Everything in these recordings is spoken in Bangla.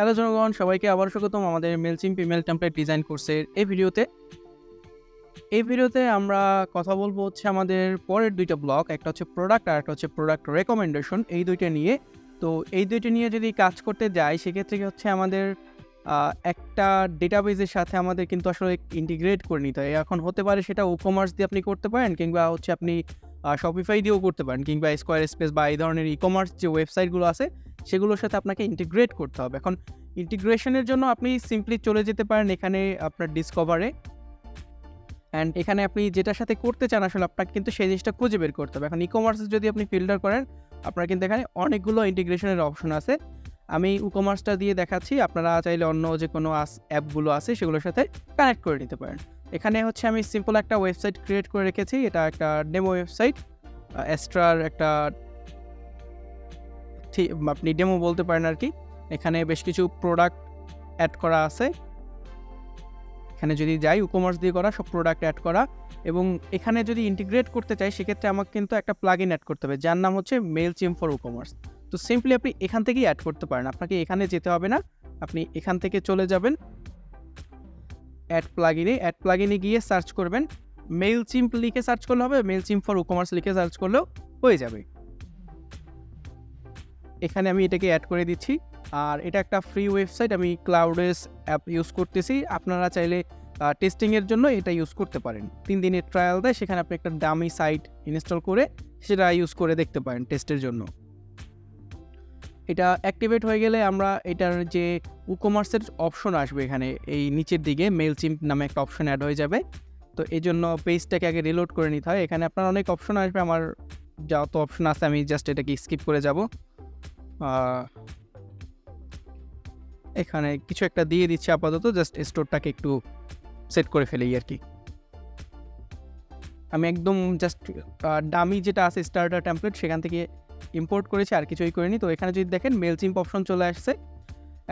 হ্যালো জনগণ, সবাইকে আবার স্বাগতম। আমাদের মেলচিম ইমেল টেমপ্লেট ডিজাইন কোর্সের এই ভিডিওতে। এই ভিডিওতে আমরা কথা বলব হচ্ছে আমাদের পরের দুইটা ব্লক একটা হচ্ছে প্রোডাক্ট আর একটা হচ্ছে প্রোডাক্ট রেকমেন্ডেশন এই দুইটা নিয়ে। তো এই দুইটা নিয়ে যদি কাজ করতে যাই, সেক্ষেত্রে হচ্ছে আমাদের একটা ডেটাবেজের সাথে আমাদের কিন্তু আসলে ইন্টিগ্রেট করে নিতে হয়। এখন হতে পারে সেটা ও কমার্স দিয়ে আপনি করতে পারেন, কিংবা হচ্ছে আপনি শপিফাই দিয়েও করতে পারেন, কিংবা স্কোয়ার স্পেস বা এই ধরনের ই কমার্স যে ওয়েবসাইটগুলো আছে সেগুলোর সাথে আপনাকে ইন্টিগ্রেট করতে হবে। এখন ইন্টিগ্রেশনের জন্য আপনি সিম্পলি চলে যেতে পারেন এখানে আপনার ডিসকভারে অ্যান্ড এখানে আপনি যেটার সাথে করতে চান আসলে আপনাকে কিন্তু সেই জিনিসটা খুঁজে বের করতে হবে। এখন ই কমার্সে যদি আপনি ফিল্টার করেন, আপনার কিন্তু এখানে অনেকগুলো ইন্টিগ্রেশনের অপশন আছে। আমি ই কমার্সটা দিয়ে দেখাচ্ছি, আপনারা চাইলে অন্য যে কোনো অ্যাপগুলো আছে সেগুলোর সাথে কানেক্ট করে নিতে পারেন। এখানে হচ্ছে আমি সিম্পল একটা ওয়েবসাইট ক্রিয়েট করে রেখেছি, এটা একটা ডেমো ওয়েবসাইট এক্সট্রার একটা আপনি ডেমো বলতে পারেন আর কি এখানে বেশ কিছু প্রোডাক্ট অ্যাড করা আছে। এখানে যদি যাই কমার্স দিয়ে করা, সব প্রোডাক্ট অ্যাড করা। এবং এখানে যদি ইন্টিগ্রেট করতে চাই, সেক্ষেত্রে আমাকে কিন্তু একটা প্লাগ ইন অ্যাড করতে হবে, যার নাম হচ্ছে মেল চিম ফর কমার্স তো সিম্পলি আপনি এখান থেকেই অ্যাড করতে পারেন, আপনাকে এখানে যেতে হবে না। আপনি এখান থেকে চলে যাবেন। অ্যাড প্লাগিনে অ্যাড প্লাগিনে গিয়ে সার্চ করবেন। মেল চিম্প লিখে সার্চ করলে হবে মেল চিম ফর কমার্স লিখে সার্চ করলেও হয়ে যাবে। এখানে আমি এটাকে অ্যাড করে দিচ্ছি। আর এটা একটা ফ্রি ওয়েবসাইট আমি ক্লাউডেস অ্যাপ ইউজ করতেছি। আপনারা চাইলে টেস্টিংয়ের জন্য এটা ইউজ করতে পারেন। তিন দিনের ট্রায়াল দেয়, সেখানে আপনি একটা দামি সাইট ইনস্টল করে সেটা ইউজ করে দেখতে পারেন টেস্টের জন্য। এটা অ্যাক্টিভেট হয়ে গেলে আমরা এটার যে উকমার্সের অপশন আসবে এখানে, এই নিচের দিকে মেল চিম্প নামে একটা অপশন অ্যাড হয়ে যাবে। তো এই জন্য পেজটাকে আগে রিলোড করে নিতে হয়। এখানে আপনার অনেক অপশন আসবে। আমার যত অপশন আছে, আমি জাস্ট এটাকে স্কিপ করে যাব। এখানে কিছু একটা দিয়ে দিচ্ছি আপাতত জাস্ট স্টোরটাকে একটু সেট করে ফেলেই আর কি। আমি একদম জাস্ট ডামি যেটা আছে স্টার্টার টেমপ্লেট সেখান থেকে ইম্পোর্ট করেছি, আর কিছুই করিনি। তো এখানে যদি দেখেন মেল চিম্প অপশন চলে আসছে।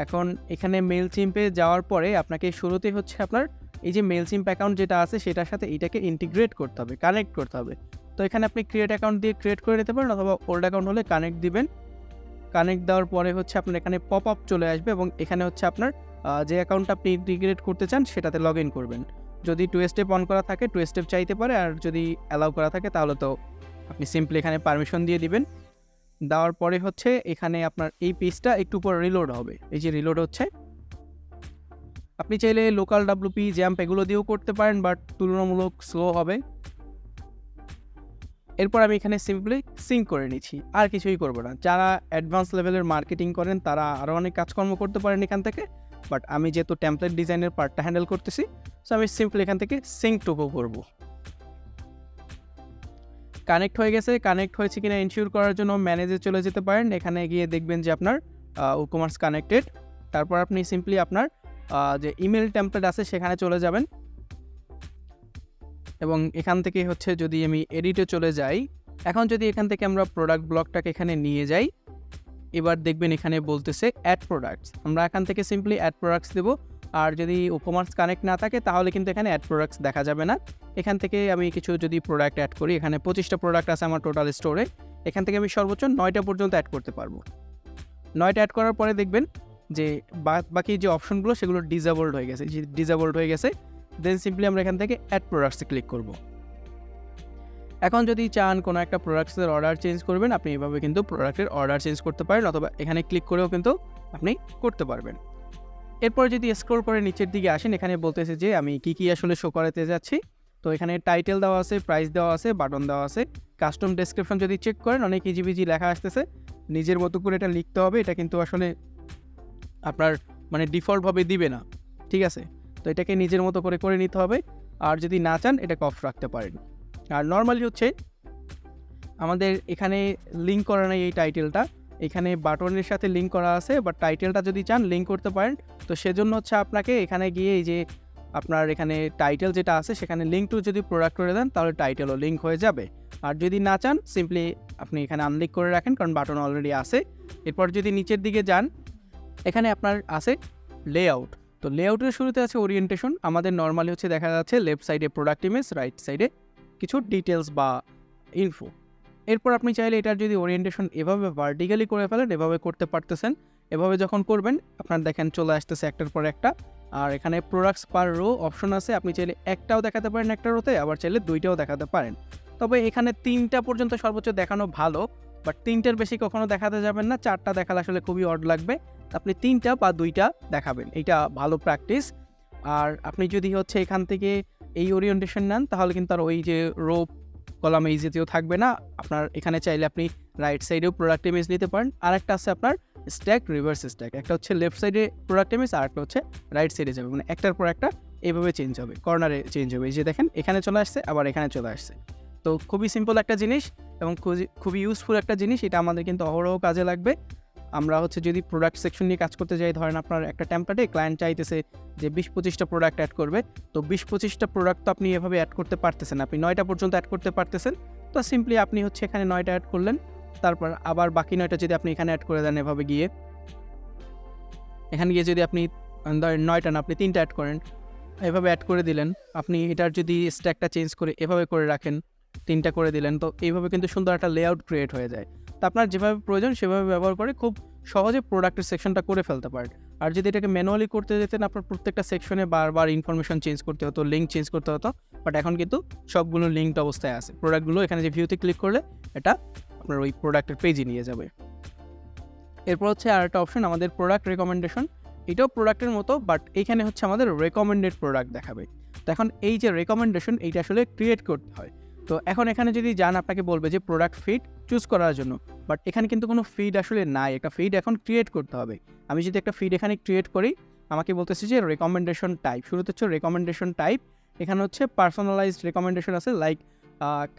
এখন এখানে মেল চিম্পে যাওয়ার পরে আপনাকে শুরুতে হচ্ছে আপনার এই যে মেল চিম্প অ্যাকাউন্ট যেটা আছে সেটার সাথে এটাকে ইন্টিগ্রেট করতে হবে কানেক্ট করতে হবে। তো এখানে আপনি ক্রিয়েট অ্যাকাউন্ট দিয়ে ক্রিয়েট করে নিতে পারেন, অথবা ওল্ড অ্যাকাউন্ট হলে কানেক্ট দিবেন। কানেক্ট দেওয়ার পরে হচ্ছে আপনার এখানে পপ আপ চলে আসবে এবং এখানে হচ্ছে আপনার যে অ্যাকাউন্টটা আপনি ইন্টিগ্রেট করতে চান সেটাতে লগ ইন করবেন। যদি টু স্টেপ অন করা থাকে টু স্টেপ চাইতে পারে, আর যদি অ্যালাউ করা থাকে তাহলে তো আপনি সিম্পলি এখানে পারমিশন দিয়ে দিবেন। দেওয়ার পরে হচ্ছে এখানে আপনার এই পেজটা একটু পর রিলোড হবে। এই যে রিলোড হচ্ছে। আপনি চাইলে লোকাল ডাব্লুপি জ্যাম্প এগুলো দিয়েও করতে পারেন বাট তুলনামূলক স্লো হবে। এরপর আমি এখানে সিম্পলি সিঙ্ক করে নিচ্ছি। আর কিছুই করব না। যারা অ্যাডভান্স লেভেলের মার্কেটিং করেন, তারা আরও অনেক কাজকর্ম করতে পারেন এখান থেকে। বাট আমি যেহেতু টেমপ্লেট ডিজাইনের পার্টটা হ্যান্ডেল করতেছি সো আমি সিম্পলি এখান থেকে সিঙ্কটুকু করব। কানেক্ট হয়ে গেছে। কানেক্ট হয়েছে কিনা ইনশিওর করার জন্য ম্যানেজে চলে যেতে পারেন। এখানে গিয়ে দেখবেন যে আপনার কমার্স কানেক্টেড তারপর আপনি সিম্পলি আপনার যে ইমেল টেমপ্লেট আছে, সেখানে চলে যাবেন। এবং এখান থেকে হচ্ছে যদি আমি এডিটে চলে যাই, এখন যদি এখান থেকে আমরা প্রোডাক্ট ব্লকটাকে এখানে নিয়ে যাই, এবার দেখবেন এখানে বলতেছে অ্যাড প্রোডাক্টস আমরা এখান থেকে সিম্পলি অ্যাড প্রোডাক্টস দেবো। আর যদি কমার্স কানেক্ট না থাকে, তাহলে কিন্তু এখানে অ্যাড প্রোডাক্টস দেখা যাবে না। এখান থেকে আমি কিছু যদি প্রোডাক্ট অ্যাড করি, এখানে পঁচিশটা প্রোডাক্ট আছে আমার টোটাল স্টোরে এখান থেকে আমি সর্বোচ্চ নয়টা পর্যন্ত অ্যাড করতে পারব। নয়টা অ্যাড করার পরে দেখবেন যে বাকি যে অপশনগুলো সেগুলো ডিজাবল্ড হয়ে গেছে। ডিজাবল্ড হয়ে গেছে দেন সিম্পলি আমরা এখান থেকে অ্যাড প্রোডাক্টসে ক্লিক করব। এখন যদি চান কোনো একটা প্রোডাক্টসের অর্ডার চেঞ্জ করবেন, আপনি এভাবে কিন্তু প্রোডাক্টের অর্ডার চেঞ্জ করতে পারেন অথবা এখানে ক্লিক করেও কিন্তু আপনি করতে পারবেন। এরপর যদি স্ক্রল করে নিচের দিকে আসেন, এখানে বলতেছে যে আমি কি কি আসলে শো করাতে যাচ্ছি। তো এখানে টাইটেল দেওয়া আছে প্রাইস দেওয়া আছে বাটন দেওয়া আছে। কাস্টম ডেসক্রিপশন যদি চেক করেন, অনেক ইজিবিজি লেখা আসতেছে। নিজের মতো করে এটা লিখতে হবে, এটা কিন্তু আসলে আপনার মানে ডিফল্টভাবে দিবে না। ঠিক আছে? এটাকে নিজের মতো করে করে নিতে হবে। আর যদি না চান, এটাকে অফ রাখতে পারেন। আর নর্মালি হচ্ছে, আমাদের এখানে লিঙ্ক করা নেই এই টাইটেলটা এখানে বাটনের সাথে লিঙ্ক করা আছে বাট টাইটেলটা যদি চান লিঙ্ক করতে পারেন। তো সেজন্য হচ্ছে আপনাকে এখানে গিয়ে এই যে আপনার এখানে টাইটেল যেটা আছে, সেখানে লিঙ্ক টু যদি প্রোডাক্ট করে দেন, তাহলে টাইটেলও লিঙ্ক হয়ে যাবে। আর যদি না চান সিম্পলি আপনি এখানে আনলিক করে রাখেন, কারণ বাটন অলরেডি আছে। এরপর যদি নিচের দিকে যান, এখানে আপনার আছে লেআউট তো লেআউটের শুরুতে আছে ওরিয়েন্টেশন আমাদের নর্মালি হচ্ছে দেখা যাচ্ছে লেফট সাইডে প্রোডাক্ট ইমেজ রাইট সাইডে কিছু ডিটেলস বা ইনফো এরপর আপনি চাইলে এটার যদি ওরিয়েন্টেশন এভাবে ভার্টিক্যালি করে ফেলেন, এভাবে করতে পারতেছেন, এভাবে যখন করবেন, আপনার দেখেন চলে আসতেছে একটার পর একটা। আর এখানে প্রোডাক্টস পার রো অপশন আছে, আপনি চাইলে একটাও দেখাতে পারেন একটা রোতে আবার চাইলে দুইটাও দেখাতে পারেন। তবে এখানে তিনটা পর্যন্ত সর্বোচ্চ দেখানো ভালো বাট তিনটের বেশি কখনো দেখাতে যাবেন না, চারটা দেখালে আসলে খুবই অড লাগবে। আপনি তিনটা বা দুইটা দেখাবেন। এটা ভালো প্র্যাকটিস আর আপনি যদি হচ্ছে এখান থেকে এই ওরিয়েন্টেশন নেন, তাহলে কিন্তু আর ওই যে রোপ কলাম এই জাতীয় থাকবে না। আপনার এখানে চাইলে আপনি রাইট সাইডেও প্রোডাক্ট ইমেজ নিতে পারেন। আর একটা আছে আপনার স্ট্যাক রিভার্স স্ট্যাক একটা হচ্ছে লেফট সাইডে প্রোডাক্ট ইমেজ আর একটা হচ্ছে রাইট সাইডে যাবে। মানে একটার পর একটা এইভাবে চেঞ্জ হবে কর্নারে চেঞ্জ হবে। এই যে দেখেন, এখানে চলে আসছে, আবার এখানে চলে আসছে। তো খুবই সিম্পল একটা জিনিস এবং খুবই ইউজফুল একটা জিনিস। এটা আমাদের কিন্তু অহরহ কাজে লাগবে। আমরা হচ্ছে যদি প্রোডাক্ট সেকশন নিয়ে কাজ করতে যাই, ধরেন আপনার একটা টেম্পলেটে ক্লায়েন্ট চাইতেছে যে বিশ পঁচিশটা প্রোডাক্ট অ্যাড করবে, তো বিশ পঁচিশটা প্রোডাক্ট তো আপনি এভাবে অ্যাড করতে পারতেছেন, আপনি নয়টা পর্যন্ত অ্যাড করতে পারতেছেন, তো সিম্পলি আপনি হচ্ছে এখানে নয়টা অ্যাড করলেন, তারপর আবার বাকি নয়টা যদি আপনি এখানে অ্যাড করে দেন এভাবে গিয়ে, এখানে গিয়ে যদি আপনি, ধরেন নয়টা না, আপনি তিনটা অ্যাড করেন, এভাবে অ্যাড করে দিলেন, আপনি এটার যদি স্ট্যাকটা চেঞ্জ করে এভাবে করে রাখেন, তিনটা করে দিলেন, তো এইভাবে কিন্তু সুন্দর একটা লেআউট ক্রিয়েট হয়ে যায়। তো আপনার যেভাবে প্রয়োজন সেভাবে ব্যবহার করে খুব সহজে প্রোডাক্টের সেকশনটা করে ফেলতে পারেন। আর যদি এটাকে ম্যানুয়ালি করতে যেতেন, আপনার প্রত্যেকটা সেকশনে বারবার ইনফরমেশন চেঞ্জ করতে হতো লিঙ্ক চেঞ্জ করতে হতো বাট এখন কিন্তু সবগুলো লিঙ্কড অবস্থায় আছে। প্রোডাক্টগুলো এখানে যে ভিউতে ক্লিক করলে, এটা আপনার ওই প্রোডাক্টের পেজে নিয়ে যাবে। এরপর হচ্ছে আর একটা অপশন আমাদের প্রোডাক্ট রেকমেন্ডেশন এটাও প্রোডাক্টের মতো বাট এইখানে হচ্ছে আমাদের রেকমেন্ডেড প্রোডাক্ট দেখাবে। তো এখন এই যে রেকমেন্ডেশন এইটা আসলে ক্রিয়েট করতে হয়। তো এখন এখানে যদি যান, আপনাকে বলবে যে প্রোডাক্ট ফিড চুজ করার জন্য। বাট এখানে কিন্তু কোনো ফিড আসলে নাই। একটা ফিড এখন ক্রিয়েট করতে হবে। আমি যদি একটা ফিড এখানে ক্রিয়েট করি, আমাকে বলতেছে যে রেকমেন্ডেশন টাইপ শুরুতে হচ্ছে রেকমেন্ডেশন টাইপ এখানে হচ্ছে পার্সোনালাইজড রেকমেন্ডেশন আছে। লাইক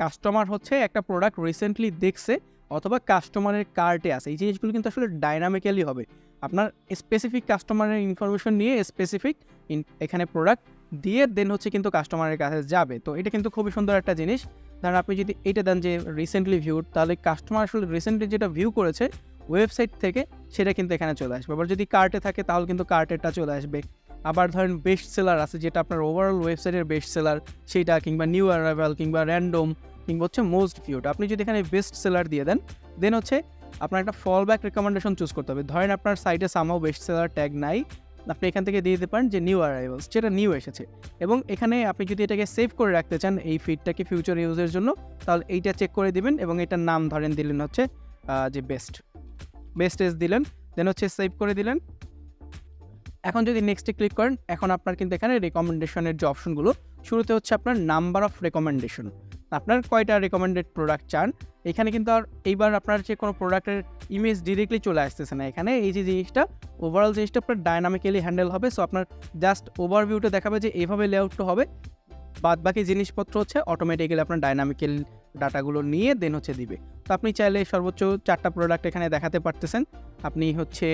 কাস্টমার হচ্ছে একটা প্রোডাক্ট রিসেন্টলি দেখছে অথবা কাস্টমারের কার্টে আছে। এই জিনিসগুলো কিন্তু আসলে ডাইনামিক্যালি হবে। আপনার স্পেসিফিক কাস্টমারের ইনফরমেশন নিয়ে স্পেসিফিক এখানে প্রোডাক্ট দিয়ে দেন হচ্ছে কিন্তু কাস্টমারের কাছে যাবে। তো এটা কিন্তু খুবই সুন্দর একটা জিনিস। ধরেন আপনি যদি এটা দেন যে রিসেন্টলি ভিউড তাহলে কাস্টমার আসলে রিসেন্টলি যেটা ভিউ করেছে ওয়েবসাইট থেকে সেটা কিন্তু এখানে চলে আসবে। আবার যদি কার্টে থাকে, তাহলে কিন্তু কার্টেরটা চলে আসবে। আবার ধরেন বেস্ট সেলার আছে, যেটা আপনার ওভারঅল ওয়েবসাইটের বেস্ট সেলার সেইটা কিংবা নিউ অ্যারাইভাল কিংবা র্যান্ডম কিংবা হচ্ছে মোস্ট ভিউড আপনি যদি এখানে বেস্ট সেলার দিয়ে দেন দেন হচ্ছে আপনার একটা ফল ব্যাক রেকমেন্ডেশন চুজ করতে হবে। ধরেন আপনার সাইটে সামাও বেস্ট সেলার ট্যাগ নাই আপনি এখান থেকে দিয়ে দিতে পারেন যে নিউ অ্যারাইভালস যেটা নিউ এসেছে। এবং এখানে আপনি যদি এটাকে সেভ করে রাখতে চান এই ফিডটাকে ফিউচার ইউজের জন্য, তাহলে এইটা চেক করে দিবেন এবং এটার নাম ধরেন দিলেন হচ্ছে যে বেস্ট বেস্ট এস দিলেন দেন হচ্ছে সেভ করে দিলেন। এখন যদি নেক্সটে ক্লিক করেন, এখন আপনার কিন্তু এখানে রেকমেন্ডেশনের যে অপশনগুলো শুরুতে হচ্ছে আপনার নাম্বার অফ রেকমেন্ডেশন আপনার কয়টা রেকমেন্ডেড প্রোডাক্ট চান, এখানে কিন্তু আর এইবার আপনার যে কোনো প্রোডাক্টের ইমেজ ডিরেক্টলি চলে আসতেছে না। এখানে এই যে জিনিসটা ওভারঅল জিনিসটা আপনার ডায়নামিক্যালি হ্যান্ডেল হবে। সো আপনার জাস্ট ওভারভিউটা দেখাবে যে এইভাবে লেআউটটা হবে। বাদ বাকি জিনিসপত্র হচ্ছে অটোমেটিক্যালি আপনার ডায়নামিক্যাল ডাটাগুলো নিয়ে দেন হচ্ছে দিবে। তো আপনি চাইলে সর্বোচ্চ চারটা প্রোডাক্ট এখানে দেখাতে পারতেছেন। আপনি হচ্ছে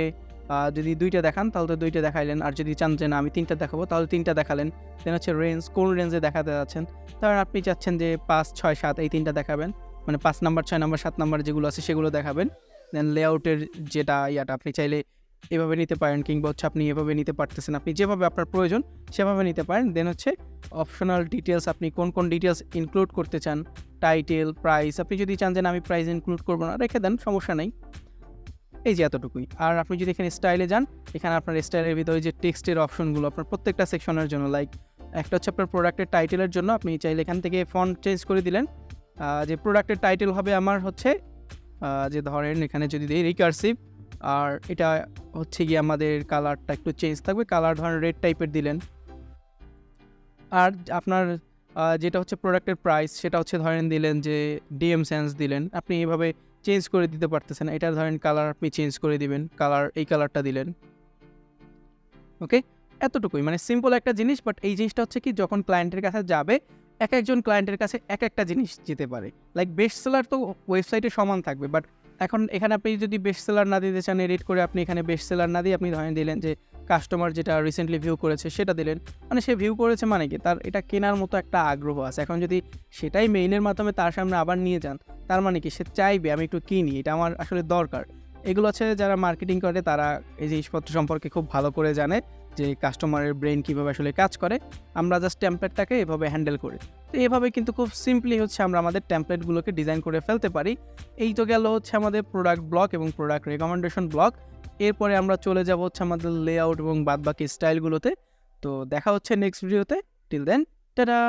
যদি দুইটা দেখান, তাহলে তো দুইটা দেখাইলেন। আর যদি চান যে না, আমি তিনটা দেখাবো, তাহলে তিনটা দেখালেন। দেন হচ্ছে রেঞ্জ কোন রেঞ্জে দেখাতে যাচ্ছেন? ধরেন আপনি চাচ্ছেন যে পাঁচ, ছয়, সাত, এই তিনটা দেখাবেন। মানে পাঁচ নাম্বার, ছয় নাম্বার, সাত নাম্বার যেগুলো আছে, সেগুলো দেখাবেন। দেন লেআউটের যেটা ইয়াটা, আপনি চাইলে এভাবে নিতে পারেন, কিংবা হচ্ছে আপনি এভাবে নিতে পারতেছেন। আপনি যেভাবে আপনার প্রয়োজন, সেভাবে নিতে পারেন। দেন হচ্ছে অপশনাল ডিটেলস আপনি কোন কোন ডিটেলস ইনক্লুড করতে চান? টাইটেল প্রাইস আপনি যদি চান যে আমি প্রাইস ইনক্লুড করব না, রেখে দেন, সমস্যা নেই। এই যে এতটুকুই। আর আপনি যদি এখানে স্টাইলে যান, এখানে আপনার স্টাইলের ভিতরে যে টেক্সটের অপশনগুলো আপনার প্রত্যেকটা সেকশনের জন্য লাইক একটা হচ্ছে আপনার প্রোডাক্টের টাইটেলের জন্য, আপনি চাইলে এখান থেকে ফন্ট চেঞ্জ করে দিলেন। যে প্রোডাক্টের টাইটেল হবে আমার হচ্ছে যে ধরেন এখানে যদি দিই রিকার্সিভ আর এটা হচ্ছে গিয়ে আমাদের কালারটা একটু চেঞ্জ থাকবে। কালার ধরেন রেড টাইপের দিলেন। আর আপনার যেটা হচ্ছে প্রোডাক্টের প্রাইস সেটা হচ্ছে ধরেন দিলেন যে ডিএম সেন্স দিলেন, আপনি এভাবে চেঞ্জ করে দিতে পারতেছেন। এটা ধরেন কালার আপনি চেঞ্জ করে দিবেন কালার এই কালারটা দিলেন। ওকে এতটুকুই। মানে সিম্পল একটা জিনিস বাট এই জিনিসটা হচ্ছে কি, যখন ক্লায়েন্টের কাছে যাবে, এক একজন ক্লায়েন্টের কাছে এক একটা জিনিস যেতে পারে। লাইক বেস্ট সেলার তো ওয়েবসাইটে সমান থাকবে বাট এখন এখানে আপনি যদি বেস্ট সেলার না দিতে চান এডিট করে আপনি এখানে বেস্ট সেলার না দিয়ে আপনি ধরেন দিলেন যে কাস্টমার যেটা রিসেন্টলি ভিউ করেছে সেটা দিলেন। মানে সে ভিউ করেছে মানে কি? তার এটা কেনার মতো একটা আগ্রহ আছে। এখন যদি সেটাই মেইনের মাধ্যমে তার সামনে আবার নিয়ে যান, তার মানে কি? সে চাইবে আমি একটু কিনি, এটা আমার আসলে দরকার। এগুলো হচ্ছে যারা মার্কেটিং করে, তারা এই জিনিসপত্র সম্পর্কে খুব ভালো করে জানে। যে কাস্টমারের ব্রেন কীভাবে আসলে কাজ করে, আমরা জাস্ট টেমপ্লেটটাকে এভাবে হ্যান্ডেল করি। তো এভাবে কিন্তু খুব সিম্পলি হচ্ছে আমরা আমাদের টেমপ্লেটগুলোকে ডিজাইন করে ফেলতে পারি। এই তো গেল হচ্ছে আমাদের প্রোডাক্ট ব্লক এবং প্রোডাক্ট রেকমেন্ডেশন ব্লক এরপরে আমরা চলে যাব হচ্ছে আমাদের লেআউট এবং বাদবাকি স্টাইলগুলোতে তো দেখা হচ্ছে নেক্সট ভিডিওতে টিল দেন টাটা